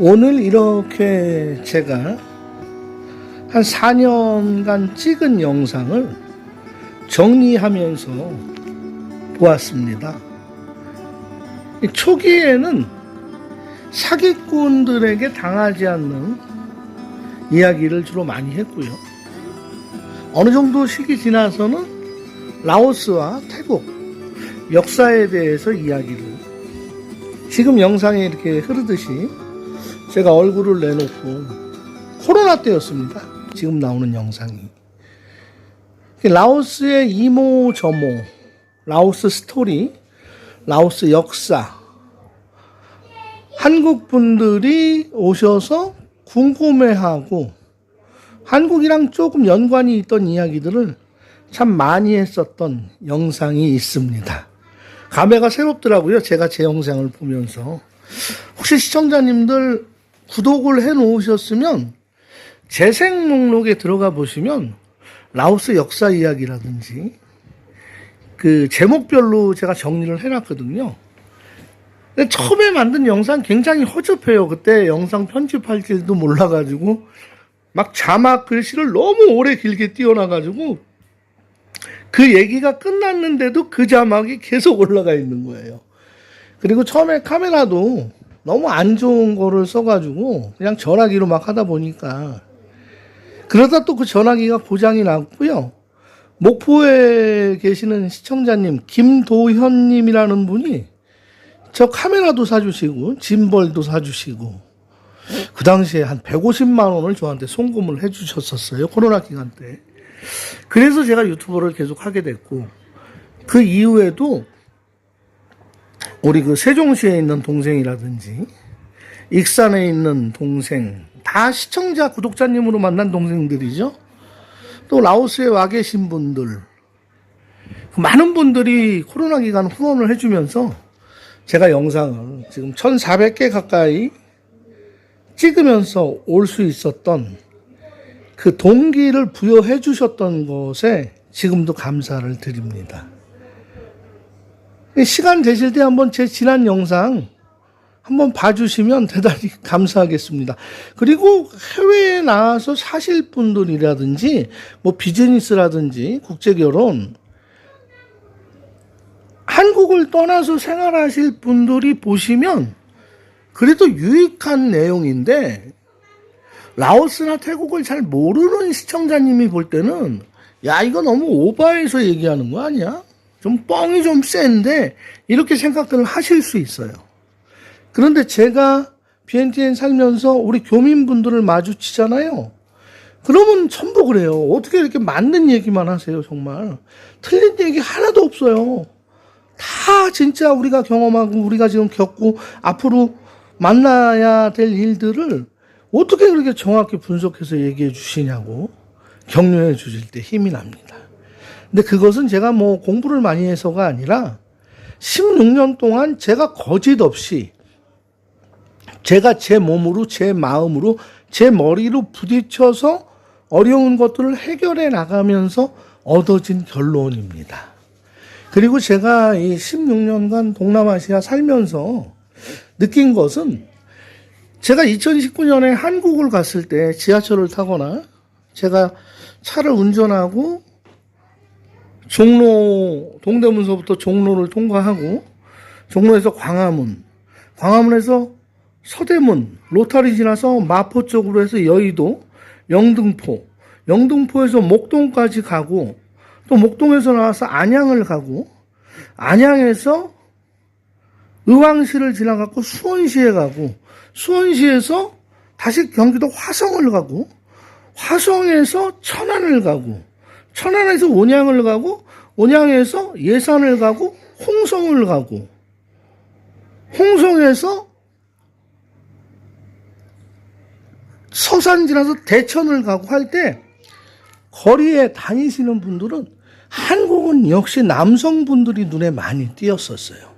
오늘 이렇게 제가 한 4년간 찍은 영상을 정리하면서 보았습니다. 이 초기에는 사기꾼들에게 당하지 않는 이야기를 주로 많이 했고요. 어느 정도 시기 지나서는 라오스와 태국 역사에 대해서 이야기를 지금 영상에 이렇게 흐르듯이 제가 얼굴을 내놓고 코로나 때였습니다. 지금 나오는 영상이. 라오스의 이모 저모, 라오스 스토리, 라오스 역사, 한국 분들이 오셔서 궁금해하고 한국이랑 조금 연관이 있던 이야기들을 참 많이 했었던 영상이 있습니다. 감회가 새롭더라고요. 제가 제 영상을 보면서. 혹시 시청자님들 구독을 해 놓으셨으면 재생 목록에 들어가 보시면 라오스 역사 이야기라든지 그 제목별로 제가 정리를 해놨거든요. 처음에 만든 영상 굉장히 허접해요. 그때 영상 편집할 줄도 몰라가지고 막 자막 글씨를 너무 오래 길게 띄워놔가지고 그 얘기가 끝났는데도 그 자막이 계속 올라가 있는 거예요. 그리고 처음에 카메라도 너무 안 좋은 거를 써가지고 그냥 전화기로 막 하다 보니까 그러다 또 그 전화기가 고장이 났고요. 목포에 계시는 시청자님 김도현님이라는 분이 저 카메라도 사주시고 짐벌도 사주시고 그 당시에 한 150만 원을 저한테 송금을 해주셨었어요 코로나 기간 때. 그래서 제가 유튜버를 계속 하게 됐고 그 이후에도 우리 그 세종시에 있는 동생이라든지 익산에 있는 동생 다 시청자 구독자님으로 만난 동생들이죠. 또 라오스에 와 계신 분들 많은 분들이 코로나 기간 후원을 해주면서 제가 영상을 지금 1,400개 가까이 찍으면서 올 수 있었던 그 동기를 부여해 주셨던 것에 지금도 감사를 드립니다. 시간 되실 때 한번 제 지난 영상 한번 봐주시면 대단히 감사하겠습니다. 그리고 해외에 나와서 사실 분들이라든지 뭐 비즈니스라든지 국제 결혼 한국을 떠나서 생활하실 분들이 보시면 그래도 유익한 내용인데 라오스나 태국을 잘 모르는 시청자님이 볼 때는 야 이거 너무 오바해서 얘기하는 거 아니야? 좀 뻥이 좀 센데 이렇게 생각들을 하실 수 있어요. 그런데 제가 비엔티엔 살면서 우리 교민분들을 마주치잖아요. 그러면 전부 그래요. 어떻게 이렇게 맞는 얘기만 하세요, 정말. 틀린 얘기 하나도 없어요. 다 진짜 우리가 경험하고 우리가 지금 겪고 앞으로 만나야 될 일들을 어떻게 그렇게 정확히 분석해서 얘기해 주시냐고 격려해 주실 때 힘이 납니다. 근데 그것은 제가 뭐 공부를 많이 해서가 아니라 16년 동안 제가 거짓 없이 제가 제 몸으로, 제 마음으로, 제 머리로 부딪혀서 어려운 것들을 해결해 나가면서 얻어진 결론입니다. 그리고 제가 이 16년간 동남아시아 살면서 느낀 것은 제가 2019년에 한국을 갔을 때 지하철을 타거나 제가 차를 운전하고 종로, 동대문서부터 종로를 통과하고 종로에서 광화문, 광화문에서 서대문, 로타리 지나서 마포 쪽으로 해서 여의도, 영등포, 영등포에서 목동까지 가고 또 목동에서 나와서 안양을 가고 안양에서 의왕시를 지나가고 수원시에 가고 수원시에서 다시 경기도 화성을 가고 화성에서 천안을 가고 천안에서 온양을 가고 온양에서 예산을 가고 홍성을 가고 홍성에서 서산 지나서 대천을 가고 할 때 거리에 다니시는 분들은 한국은 역시 남성분들이 눈에 많이 띄었었어요.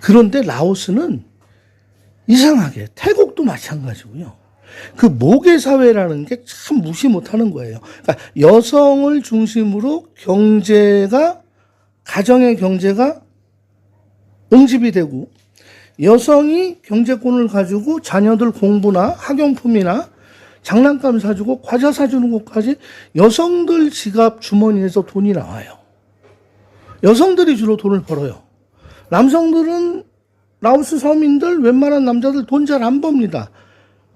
그런데 라오스는 이상하게 태국도 마찬가지고요. 그 모계 사회라는 게 참 무시 못하는 거예요. 그러니까 여성을 중심으로 경제가 가정의 경제가 응집이 되고 여성이 경제권을 가지고 자녀들 공부나 학용품이나 장난감 사주고 과자 사주는 것까지 여성들 지갑 주머니에서 돈이 나와요. 여성들이 주로 돈을 벌어요. 남성들은 라오스 서민들 웬만한 남자들 돈 잘 안 법니다.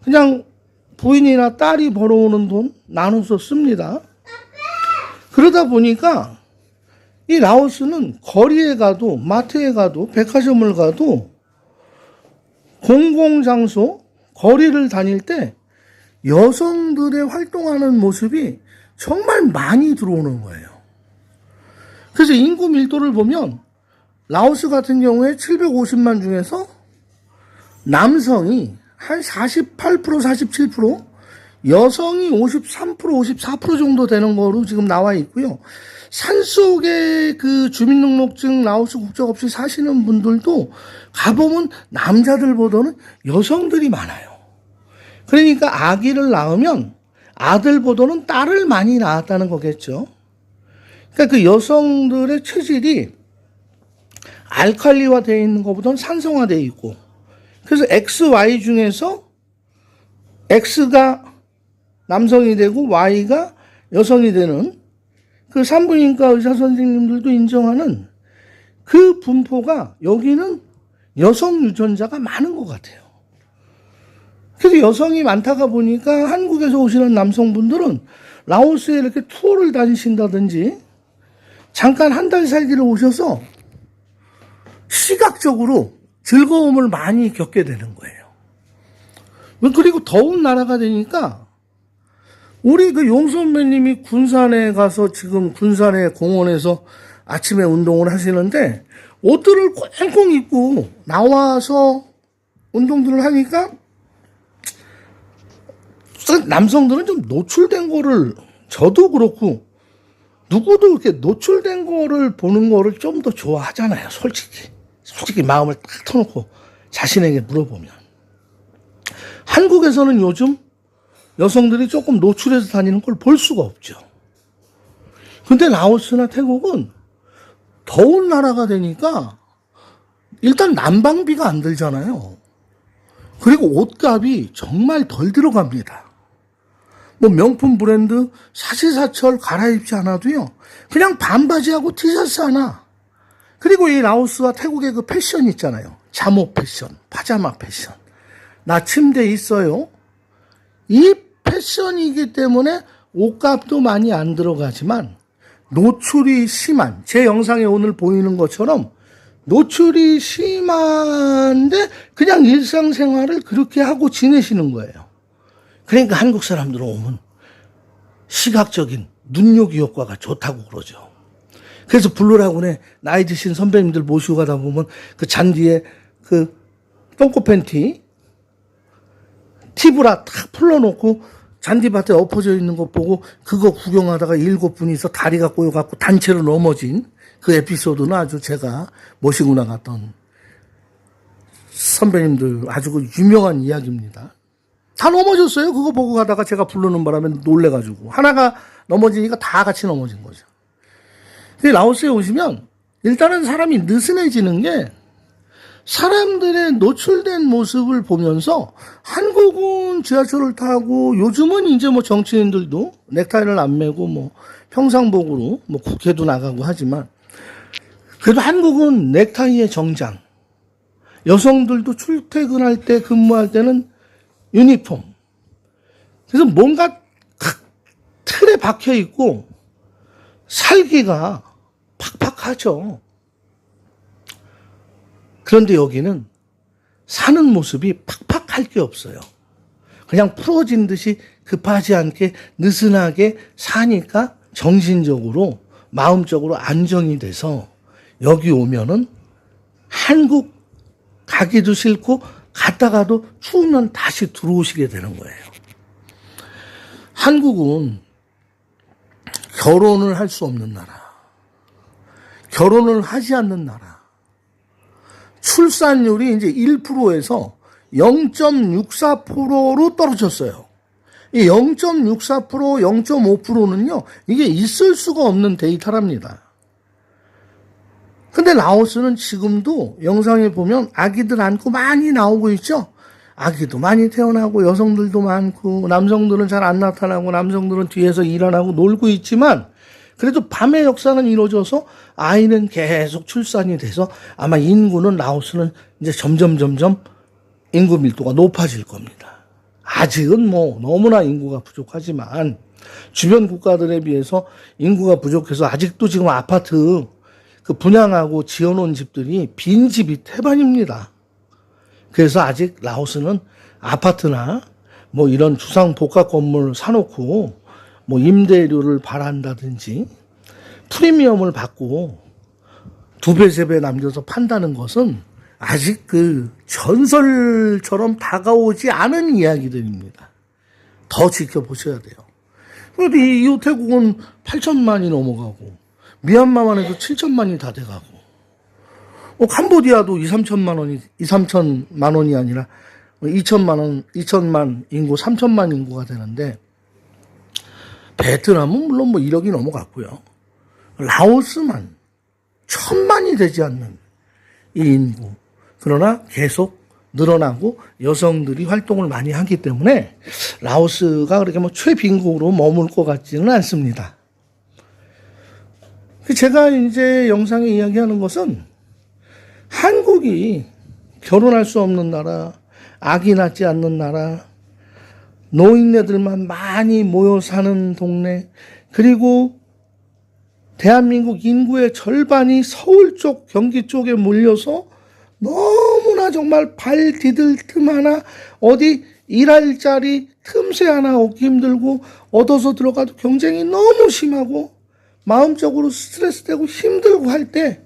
그냥 부인이나 딸이 벌어오는 돈 나눠서 씁니다. 그러다 보니까 이 라오스는 거리에 가도 마트에 가도 백화점을 가도 공공장소 거리를 다닐 때 여성들의 활동하는 모습이 정말 많이 들어오는 거예요. 그래서 인구 밀도를 보면 라오스 같은 경우에 750만 중에서 남성이 한 48% 47% 여성이 53% 54% 정도 되는 거로 지금 나와 있고요. 산속에 그 주민등록증 라오스 국적 없이 사시는 분들도 가보면 남자들보다는 여성들이 많아요. 그러니까 아기를 낳으면 아들보다는 딸을 많이 낳았다는 거겠죠. 그러니까 그 여성들의 체질이 알칼리화 되어 있는 것보다는 산성화되어 있고 그래서 XY 중에서 X가 남성이 되고 Y가 여성이 되는 그 산부인과 의사 선생님들도 인정하는 그 분포가 여기는 여성 유전자가 많은 것 같아요. 그래서 여성이 많다가 보니까 한국에서 오시는 남성분들은 라오스에 이렇게 투어를 다니신다든지 잠깐 한 달 살기를 오셔서 시각적으로 즐거움을 많이 겪게 되는 거예요. 그리고 더운 나라가 되니까 우리 그 용선배님이 군산에 가서 지금 군산의 공원에서 아침에 운동을 하시는데 옷들을 꽁꽁 입고 나와서 운동들을 하니까 남성들은 좀 노출된 거를 저도 그렇고 누구도 이렇게 노출된 거를 보는 거를 좀 더 좋아하잖아요. 솔직히. 솔직히 마음을 딱 터놓고 자신에게 물어보면. 한국에서는 요즘 여성들이 조금 노출해서 다니는 걸 볼 수가 없죠. 근데 라오스나 태국은 더운 나라가 되니까 일단 난방비가 안 들잖아요. 그리고 옷값이 정말 덜 들어갑니다. 뭐 명품 브랜드 사시사철 갈아입지 않아도요. 그냥 반바지하고 티셔츠 하나. 그리고 이 라오스와 태국의 그 패션 있잖아요. 잠옷 패션, 파자마 패션. 나 침대에 있어요. 이 패션이기 때문에 옷값도 많이 안 들어가지만 노출이 심한 제 영상에 오늘 보이는 것처럼 노출이 심한데 그냥 일상생활을 그렇게 하고 지내시는 거예요. 그러니까 한국 사람들은 오면 시각적인 눈요기 효과가 좋다고 그러죠. 그래서 블루라군에 나이 드신 선배님들 모시고 가다 보면 그 잔디에 그 똥꼬 팬티 티브라 탁 풀러놓고 잔디밭에 엎어져 있는 거 보고 그거 구경하다가 일곱 분이서 다리가 꼬여갖고 단체로 넘어진 그 에피소드는 아주 제가 모시고 나갔던 선배님들 아주 그 유명한 이야기입니다. 다 넘어졌어요. 그거 보고 가다가 제가 부르는 바람에 놀래가지고. 하나가 넘어지니까 다 같이 넘어진 거죠. 라오스에 오시면 일단은 사람이 느슨해지는 게 사람들의 노출된 모습을 보면서 한국은 지하철을 타고 요즘은 이제 뭐 정치인들도 넥타이를 안 매고 뭐 평상복으로 뭐 국회도 나가고 하지만 그래도 한국은 넥타이의 정장. 여성들도 출퇴근할 때 근무할 때는 유니폼. 그래서 뭔가 탁 틀에 박혀 있고 살기가 하죠. 그런데 여기는 사는 모습이 팍팍할 게 없어요. 그냥 풀어진 듯이 급하지 않게 느슨하게 사니까 정신적으로 마음적으로 안정이 돼서 여기 오면은 한국 가기도 싫고 갔다가도 추우면 다시 들어오시게 되는 거예요. 한국은 결혼을 할 수 없는 나라. 결혼을 하지 않는 나라. 출산율이 이제 1%에서 0.64%로 떨어졌어요. 이 0.64%, 0.5%는요, 이게 있을 수가 없는 데이터랍니다. 근데 라오스는 지금도 영상에 보면 아기들 안고 많이 나오고 있죠? 아기도 많이 태어나고 여성들도 많고 남성들은 잘 안 나타나고 남성들은 뒤에서 일어나고 놀고 있지만 그래도 밤의 역사는 이루어져서 아이는 계속 출산이 돼서 아마 인구는 라오스는 이제 점점 점점 인구 밀도가 높아질 겁니다. 아직은 뭐 너무나 인구가 부족하지만 주변 국가들에 비해서 인구가 부족해서 아직도 지금 아파트 그 분양하고 지어놓은 집들이 빈 집이 태반입니다. 그래서 아직 라오스는 아파트나 뭐 이런 주상 복합 건물 사놓고 뭐 임대료를 발한다든지 프리미엄을 받고 두 배, 세 배 남겨서 판다는 것은 아직 그 전설처럼 다가오지 않은 이야기들입니다. 더 지켜보셔야 돼요. 그래도 이 우태국은 8천만이 넘어가고, 미얀마만 해도 7천만이 다 돼가고, 어, 캄보디아도 2, 3천만 원이, 2, 3천만 원이 아니라 2천만 원, 2천만 인구, 3천만 인구가 되는데, 베트남은 물론 뭐 1억이 넘어갔고요. 라오스만 천만이 되지 않는 이 인구. 그러나 계속 늘어나고 여성들이 활동을 많이 하기 때문에 라오스가 그렇게 뭐 최빈국으로 머물 것 같지는 않습니다. 제가 이제 영상에 이야기하는 것은 한국이 결혼할 수 없는 나라, 아기 낳지 않는 나라, 노인네들만 많이 모여 사는 동네, 그리고 대한민국 인구의 절반이 서울 쪽, 경기 쪽에 몰려서 너무나 정말 발 디딜 틈 하나, 어디 일할 자리 틈새 하나 얻기 힘들고, 얻어서 들어가도 경쟁이 너무 심하고, 마음적으로 스트레스 되고 힘들고 할 때,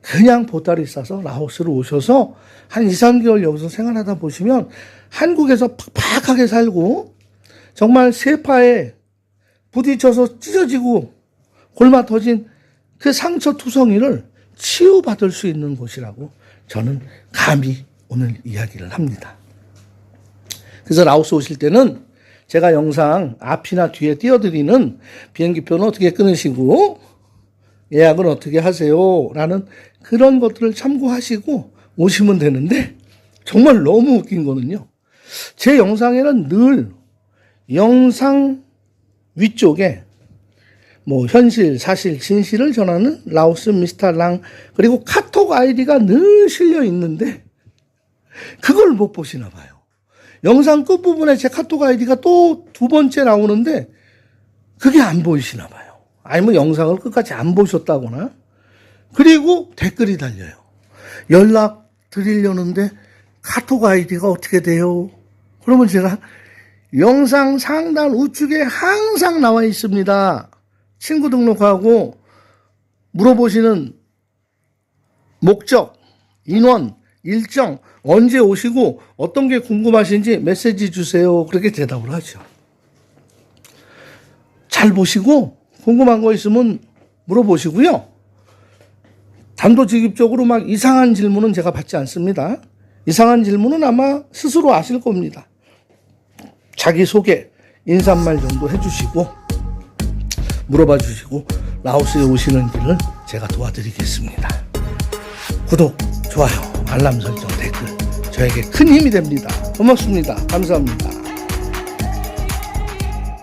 그냥 보따리 싸서 라오스로 오셔서 한 2, 3개월 여기서 생활하다 보시면 한국에서 팍팍하게 살고 정말 세파에 부딪혀서 찢어지고 골마 터진 그 상처 투성이를 치유받을 수 있는 곳이라고 저는 감히 오늘 이야기를 합니다. 그래서 라오스 오실 때는 제가 영상 앞이나 뒤에 띄워드리는 비행기표는 어떻게 끊으시고 예약은 어떻게 하세요? 라는 그런 것들을 참고하시고 오시면 되는데 정말 너무 웃긴 거는요. 제 영상에는 늘 영상 위쪽에 뭐 현실, 사실, 진실을 전하는 라오스 미스터 랑 그리고 카톡 아이디가 늘 실려 있는데 그걸 못 보시나 봐요. 영상 끝부분에 제 카톡 아이디가 또 두 번째 나오는데 그게 안 보이시나 봐요. 아니면 영상을 끝까지 안 보셨다거나 그리고 댓글이 달려요. 연락 드리려는데 카톡 아이디가 어떻게 돼요? 그러면 제가 영상 상단 우측에 항상 나와 있습니다. 친구 등록하고 물어보시는 목적, 인원, 일정, 언제 오시고 어떤 게 궁금하신지 메시지 주세요. 그렇게 대답을 하죠. 잘 보시고 궁금한 거 있으면 물어보시고요. 단도직입적으로 막 이상한 질문은 제가 받지 않습니다. 이상한 질문은 아마 스스로 아실 겁니다. 자기소개, 인사말 정도 해주시고, 물어봐 주시고, 라오스에 오시는 길을 제가 도와드리겠습니다. 구독, 좋아요, 알람 설정, 댓글, 저에게 큰 힘이 됩니다. 고맙습니다. 감사합니다.